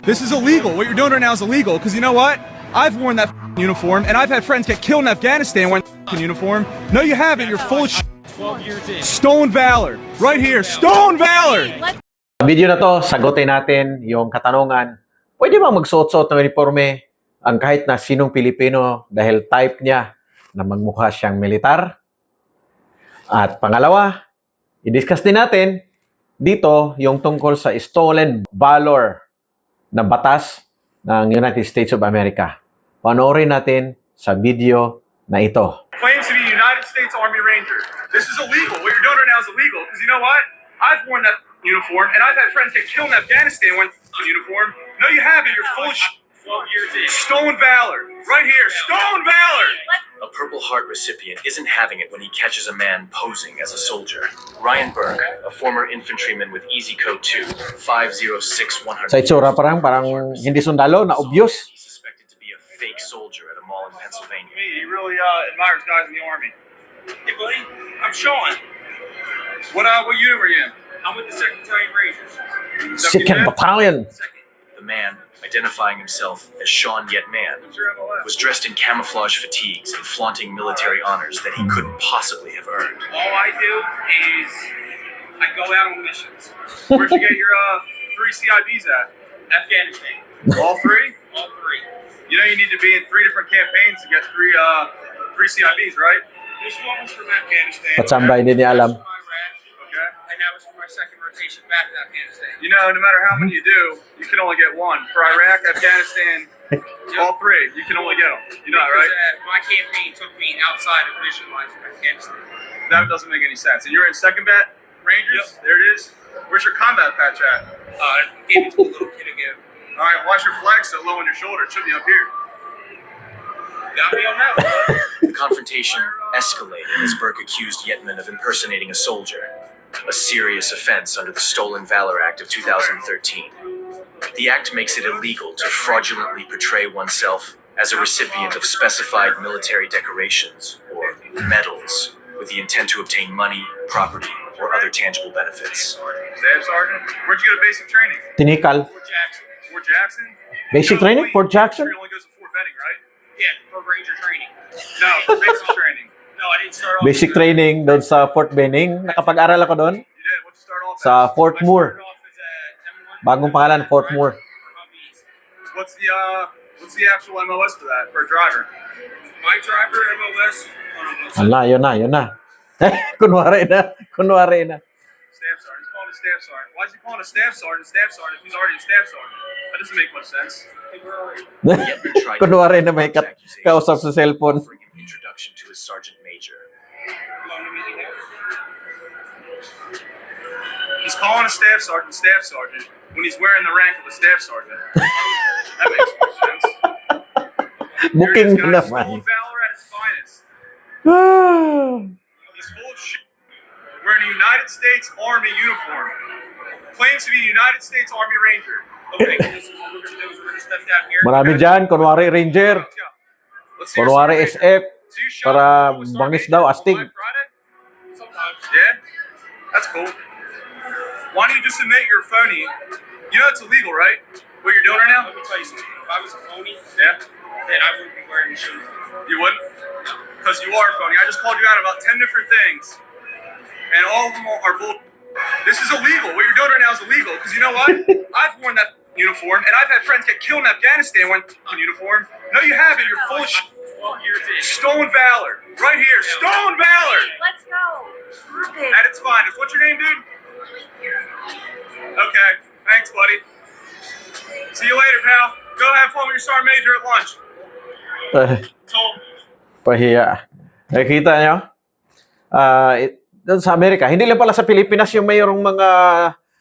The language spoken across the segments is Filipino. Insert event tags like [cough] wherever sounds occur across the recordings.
This is illegal. What you're doing right now is illegal because you know what? I've worn that uniform and I've had friends get killed in Afghanistan wearing that uniform. No, you haven't. You're full of 12 years in. Stone Valor. Right here. Stone Valor. Video na to, sagutin natin yung katanungan, pwede ba magsuot-suot ng uniforme ang kahit na sinong Pilipino dahil type niya na magmukha siyang militar? At pangalawa, i-discuss din natin dito yung tungkol sa stolen valor na batas ng United States of America. Panoorin natin sa video na ito. Claims to be United States Army Ranger. This is illegal. What you're doing right now is illegal because you know what? I've worn that uniform and I've had friends get killed in Afghanistan that uniform. No, you haven't. You're full of 12 years in. Stone Valor. Right here. Stone Valor. A Purple Heart recipient isn't having it when he catches a man posing as a soldier. Ryan Burke, a former infantryman with Easy Code 2, 506100. Sa itsura parang, parang hindi sundalo, na obvious. He's suspected to be a fake soldier at a mall in Pennsylvania. He really uh, admires guys in the army. Hey, buddy, I'm Sean. What uh, what unit were you in? I'm with the Secretary of Rangers. Second Battalion. Second. The man, identifying himself as Sean Yet Man, What's your MOS? was dressed in camouflage fatigues and flaunting military honors that he couldn't possibly have earned. All I do is I go out on missions. Where'd you get your uh, three CIBs at? Afghanistan. All three? All three. You know you need to be in three different campaigns to get three uh three CIBs, right? This one was from Afghanistan. Patsamba, hindi niya alam. That was for my second rotation back to Afghanistan. You know, no matter how many you do, you can only get one. For Iraq, Afghanistan, [laughs] all three, you can only get them. You know that, Because, right? uh, my campaign took me outside of vision lines from Afghanistan. That doesn't make any sense. And you're in second bat Rangers. There it is. Where's your combat patch at? Uh, gave it to a little kid again. All right. Why's your flag so low on your shoulder? It should be up here. Got me on that one. [laughs] The confrontation escalated as Burke accused Yetman of impersonating a soldier, a serious offense under the Stolen Valor Act of 2013. The act makes it illegal to fraudulently portray oneself as a recipient of specified military decorations or medals with the intent to obtain money, property, or other tangible benefits. Staff sergeant. Where'd you go to basic training? Tinikal. Fort Jackson. Fort Jackson. Basic training? Fort Jackson? Only goes to Fort Benning, right? Yeah, for Ranger training. No, for basic [laughs] training. Basic training doon sa Fort Benning. Nakapag-aral ako doon. Sa? Fort Moore. started off as a M1 Bagong pangalan, Fort Moore. What's the uh? What's the actual MOS for that for a driver? My driver second. Ala, yun na, yun na. [laughs] kunwari na, kunwari na. Calling a staff sergeant. Why is he calling a staff sergeant staff sergeant if he's already a staff sergeant? That doesn't make much sense. [laughs] Hey, where are you? Yetman tried to kunwari na may kat kausap sa cellphone. introduction to his sergeant major. Hold on, let me get He's calling a staff sergeant staff sergeant when he's wearing the rank of a staff sergeant. [laughs] that makes no sense. Booking Here it is, na guys. naman. Valor at its finest. [sighs] [sighs] Wearing a United States Army uniform. Claims to be a United States Army Ranger. Okay, [laughs] this is what we're gonna do. Is we're gonna step down here. Marami dyan, kunwari Ranger, Let's go. Let's see your kunwari. SF. So para up with Sergeant bangis daw, on astig. Black Friday? Sometimes. Yeah? That's cool. Why don't you just admit you're a phony? You know it's illegal, right? What you're doing right now? Let me tell you something. If I was a phony, Yeah? then I wouldn't be wearing these shoes. You wouldn't? Because you are a phony. I just called you out about 10 different things. And all of them are bull. This is illegal. What you're doing right now is illegal. Because you know what? [laughs] I've worn that uniform, and I've had friends get killed in Afghanistan wearing that uniform. No, you haven't. You're full of sh- 12. Stone Valor. Right here. Stone Valor. Let's go. Stop it. At its finest. What's your name, dude? Okay. Thanks, buddy. See you later, pal. Go have fun with your sergeant major at lunch. Told. Pahiya. Nakikita nyo? Ah, it, doon sa Amerika, hindi lang pala sa Pilipinas yung mayroong mga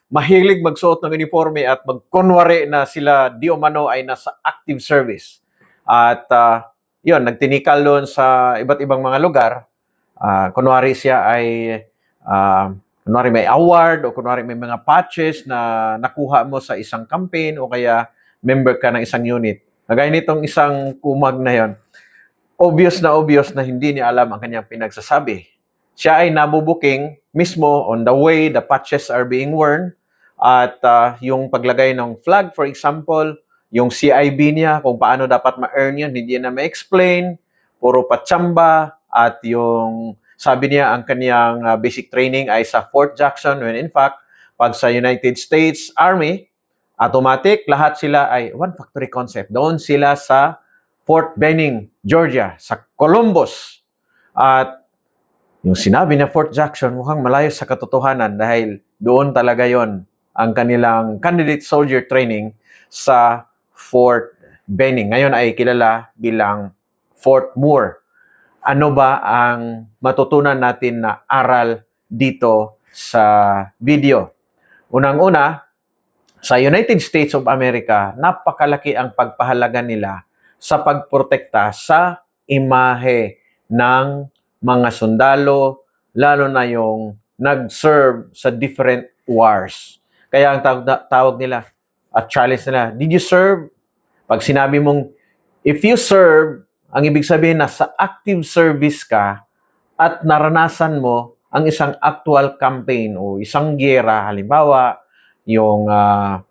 mahilig magsuot ng uniforme at magkunwari na sila di umano ay nasa active service. At ah, yun, nagtinikal doon sa iba't ibang mga lugar. Ah, kunwari siya ay ah, kunwari may award o kunwari may mga patches na nakuha mo sa isang campaign o kaya member ka ng isang unit. Kagaya nitong isang kumag na yon obvious na obvious na hindi niya alam ang kanyang pinagsasabi. Siya ay nabubuking mismo on the way the patches are being worn at ah, yung paglagay ng flag, for example, yung CIB niya, kung paano dapat ma-earn yun, hindi na ma-explain, puro patsamba, at yung sabi niya ang kanyang ah, basic training ay sa Fort Jackson, when in fact, pag sa United States Army, automatic, lahat sila ay one factory concept. Doon sila sa Fort Benning, Georgia, sa Columbus. At yung sinabi niya Fort Jackson, mukhang malayo sa katotohanan dahil doon talaga yon ang kanilang candidate soldier training sa Fort Benning. Ngayon ay kilala bilang Fort Moore. Ano ba ang matutunan natin na aral dito sa video? Unang-una, sa United States of America, napakalaki ang pagpahalaga nila sa pagprotekta sa imahe ng mga sundalo, lalo na yung nag-serve sa different wars. Kaya ang tawag, tawag nila, at challenge nila, did you serve? Pag sinabi mong, if you serve, ang ibig sabihin na sa active service ka at naranasan mo ang isang actual campaign o isang giyera, halimbawa, yung ah,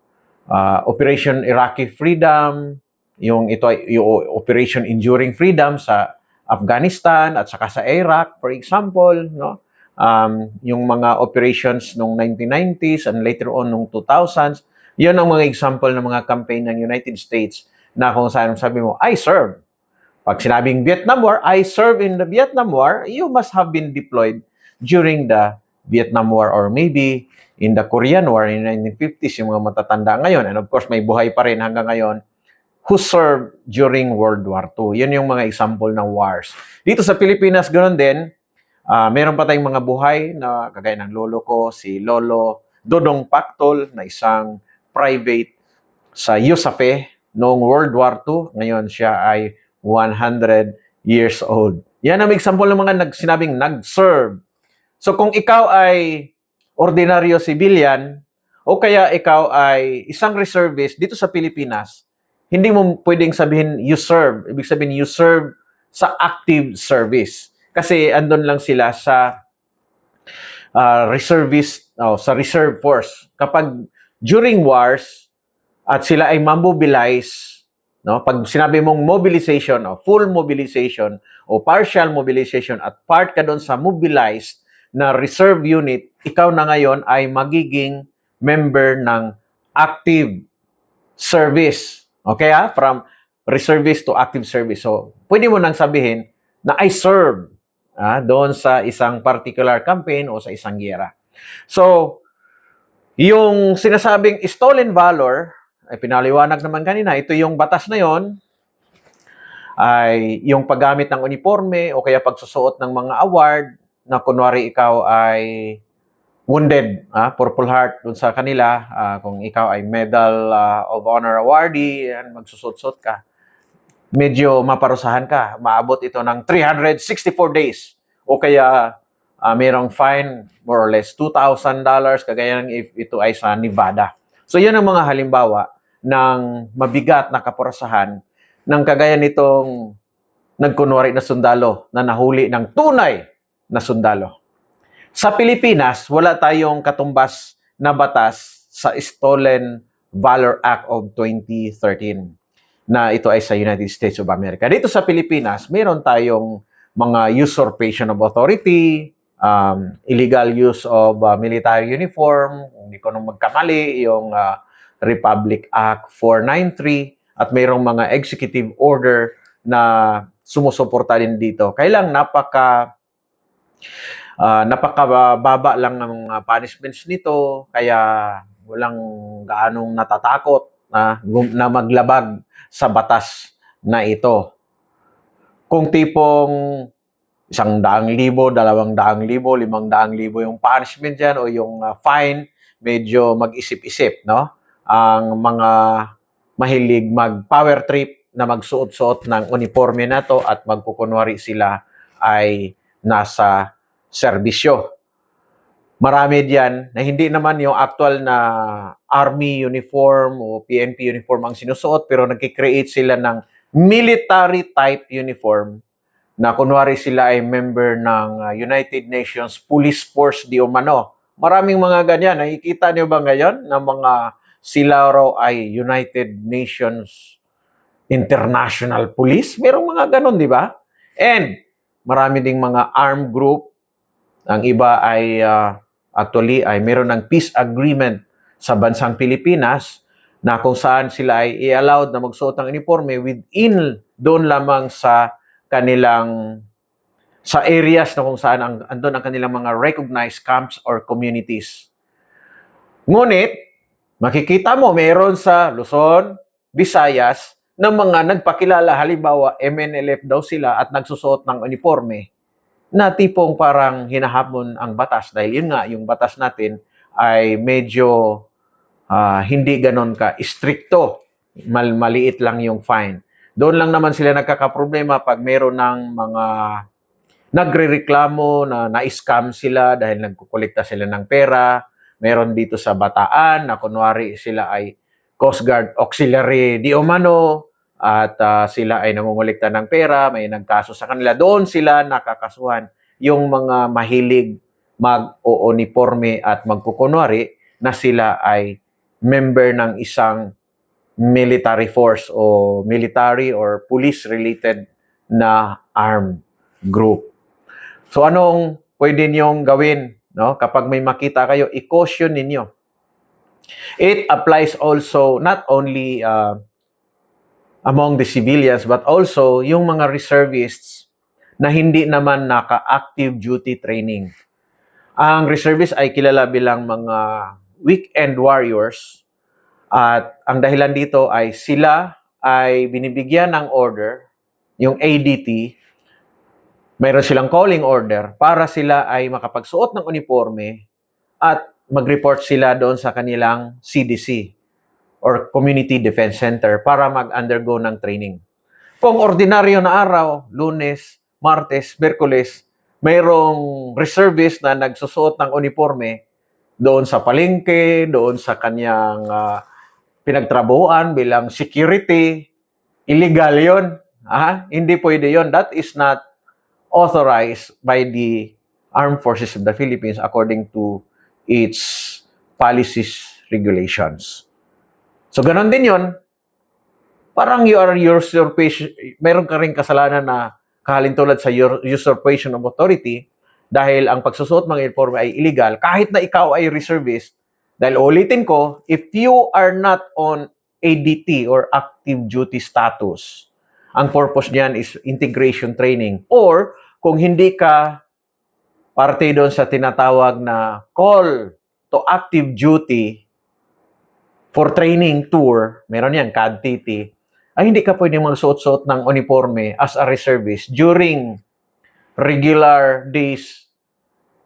ah, Operation Iraqi Freedom, yung ito yung Operation Enduring Freedom sa Afghanistan at saka sa Iraq, for example, no? Um, yung mga operations nung 1990s and later on nung 2000s, yun ang mga example ng mga campaign ng United States na kung saan sabi mo, I serve. Pag sinabing Vietnam War, I serve in the Vietnam War, you must have been deployed during the Vietnam War or maybe in the Korean War in the 1950s, yung mga matatanda ngayon. And of course, may buhay pa rin hanggang ngayon who served during World War II. Yun yung mga example ng wars. Dito sa Pilipinas, ganoon din. Ah, meron pa tayong mga buhay na kagaya ng lolo ko, si Lolo Dodong Pactol, na isang private sa USAFE noong World War II. Ngayon siya ay 100 years old. Yan ang example ng mga nag, sinabing nag-serve. So kung ikaw ay ordinaryo civilian o kaya ikaw ay isang reservist dito sa Pilipinas, hindi mo pwedeng sabihin you serve. Ibig sabihin you serve sa active service. Kasi andun lang sila sa uh, reservist, oh, sa reserve force. Kapag during wars at sila ay mamobilize, no? Pag sinabi mong mobilization o full mobilization o partial mobilization at part ka doon sa mobilized na reserve unit, ikaw na ngayon ay magiging member ng active service. Okay ah? From reservist to active service. So, pwede mo nang sabihin na I serve ah, doon sa isang particular campaign o sa isang giyera. So, yung sinasabing stolen valor, ay pinaliwanag naman kanina, ito yung batas na yon ay yung paggamit ng uniforme o kaya pagsusuot ng mga award na kunwari ikaw ay wounded, ah, Purple Heart dun sa kanila, ah, kung ikaw ay Medal ah, of Honor awardee, yan, magsusot-sot ka, medyo maparusahan ka. Maabot ito ng 364 days. O kaya ah, mayroong fine, more or less, $2,000, kagaya ng if ito ay sa Nevada. So, yan ang mga halimbawa ng mabigat na kaparusahan ng kagaya nitong nagkunwari na sundalo na nahuli ng tunay na sundalo. Sa Pilipinas, wala tayong katumbas na batas sa Stolen Valor Act of 2013 na ito ay sa United States of America. Dito sa Pilipinas, meron tayong mga usurpation of authority, um, illegal use of uh, military uniform, hindi ko nung magkamali, yung uh, Republic Act 493, at mayroong mga executive order na sumusuporta din dito. Kailang napaka ah, napakababa lang ng punishments nito, kaya walang gaanong natatakot na, na maglabag sa batas na ito. Kung tipong isang daang libo, dalawang daang libo, limang daang libo yung punishment dyan o yung ah, fine, medyo mag-isip-isip, no? Ang mga mahilig mag-power trip na magsuot-suot ng uniforme na to at magkukunwari sila ay nasa serbisyo. Marami diyan na hindi naman yung actual na army uniform o PNP uniform ang sinusuot pero nagki-create sila ng military type uniform na kunwari sila ay member ng uh, United Nations Police Force di umano Maraming mga ganyan. Nakikita niyo ba ngayon na mga sila raw ay United Nations International Police? Merong mga ganon, di ba? And marami ding mga armed group. Ang iba ay ah, actually ay meron ng peace agreement sa bansang Pilipinas na kung saan sila ay i-allowed na magsuot ng uniforme within doon lamang sa kanilang sa areas na kung saan ang, andun ang kanilang mga recognized camps or communities. Ngunit, makikita mo meron sa Luzon, Visayas, ng mga nagpakilala, halimbawa MNLF daw sila at nagsusuot ng uniforme na tipong parang hinahamon ang batas dahil yun nga, yung batas natin ay medyo ah, hindi ganon ka stricto. Mal maliit lang yung fine. Doon lang naman sila nagkakaproblema pag meron ng mga nagrereklamo na na-scam sila dahil nagkukolekta sila ng pera. Meron dito sa Bataan na kunwari sila ay Coast Guard Auxiliary di umano at ah, sila ay nangungulekta ng pera, may nagkaso sa kanila. Doon sila nakakasuhan yung mga mahilig mag-uniforme at magkukunwari na sila ay member ng isang military force o military or police related na armed group. So anong pwede niyong gawin no? Kapag may makita kayo, i-caution ninyo. It applies also not only uh, among the civilians but also yung mga reservists na hindi naman naka-active duty training. Ang reservists ay kilala bilang mga weekend warriors at ang dahilan dito ay sila ay binibigyan ng order, yung ADT, mayroon silang calling order para sila ay makapagsuot ng uniforme at mag-report sila doon sa kanilang CDC or Community Defense Center para mag-undergo ng training. Kung ordinaryo na araw, lunes, martes, merkules, mayroong reservist na nagsusuot ng uniforme doon sa palengke, doon sa kanyang ah, pinagtrabuhan bilang security, illegal yon. Ah, hindi pwede yon. That is not authorized by the Armed Forces of the Philippines according to its policies, regulations. So, ganun din yon. Parang you are usurpation, meron ka rin kasalanan na kahalintulad sa ur- usurpation of authority dahil ang pagsusuot ng uniforme ay illegal kahit na ikaw ay reservist. Dahil ulitin ko, if you are not on ADT or active duty status, ang purpose niyan is integration training. Or kung hindi ka parte doon sa tinatawag na call to active duty for training tour, meron yan, CADTT, ay hindi ka pwedeng magsuot-suot ng uniforme as a reservist during regular days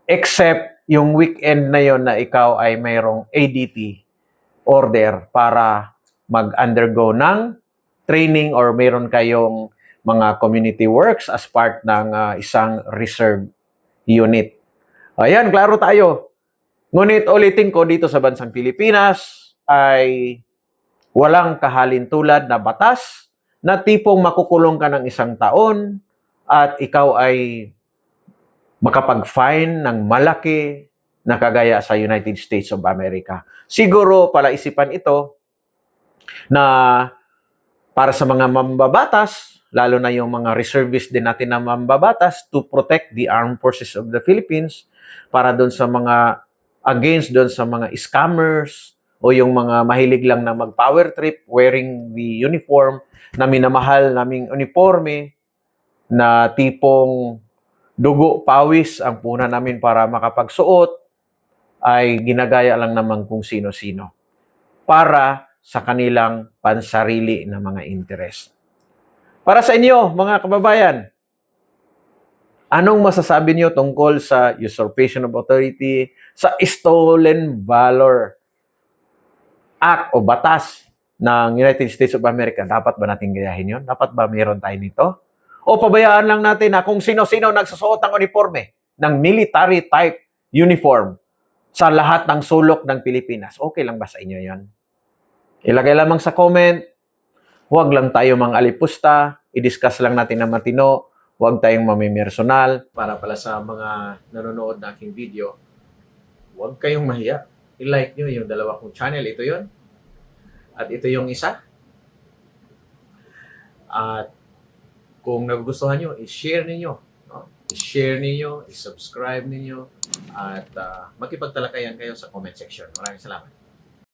except yung weekend na yon na ikaw ay mayroong ADT order para mag-undergo ng training or meron kayong mga community works as part ng ah, isang reserve unit. Ayan, klaro tayo. Ngunit ulitin ko dito sa bansang Pilipinas ay walang kahalintulad na batas na tipong makukulong ka ng isang taon at ikaw ay makapag-fine ng malaki na kagaya sa United States of America. Siguro palaisipan ito na para sa mga mambabatas, lalo na yung mga reservists din natin na mambabatas to protect the armed forces of the Philippines para doon sa mga against doon sa mga scammers o yung mga mahilig lang na mag-power trip wearing the uniform na minamahal naming uniforme na tipong dugo, pawis ang puna namin para makapagsuot ay ginagaya lang naman kung sino-sino para sa kanilang pansarili na mga interest. Para sa inyo, mga kababayan, anong masasabi niyo tungkol sa usurpation of authority, sa Stolen Valor Act o batas ng United States of America? Dapat ba natin gayahin yon? Dapat ba mayroon tayo nito? O pabayaan lang natin na kung sino-sino nagsusuot ng uniforme, ng military type uniform sa lahat ng sulok ng Pilipinas. Okay lang ba sa inyo yon? Ilagay lamang sa comment. Huwag lang tayo mga alipusta. I-discuss lang natin na matino. Huwag tayong mamimersonal. Para pala sa mga nanonood na aking video, huwag kayong mahiya. I-like nyo yung dalawa kong channel. Ito yon At ito yung isa. At kung nagugustuhan nyo, i-share ninyo. No? I-share ninyo, i-subscribe ninyo, at uh, makipagtalakayan kayo sa comment section. Maraming salamat.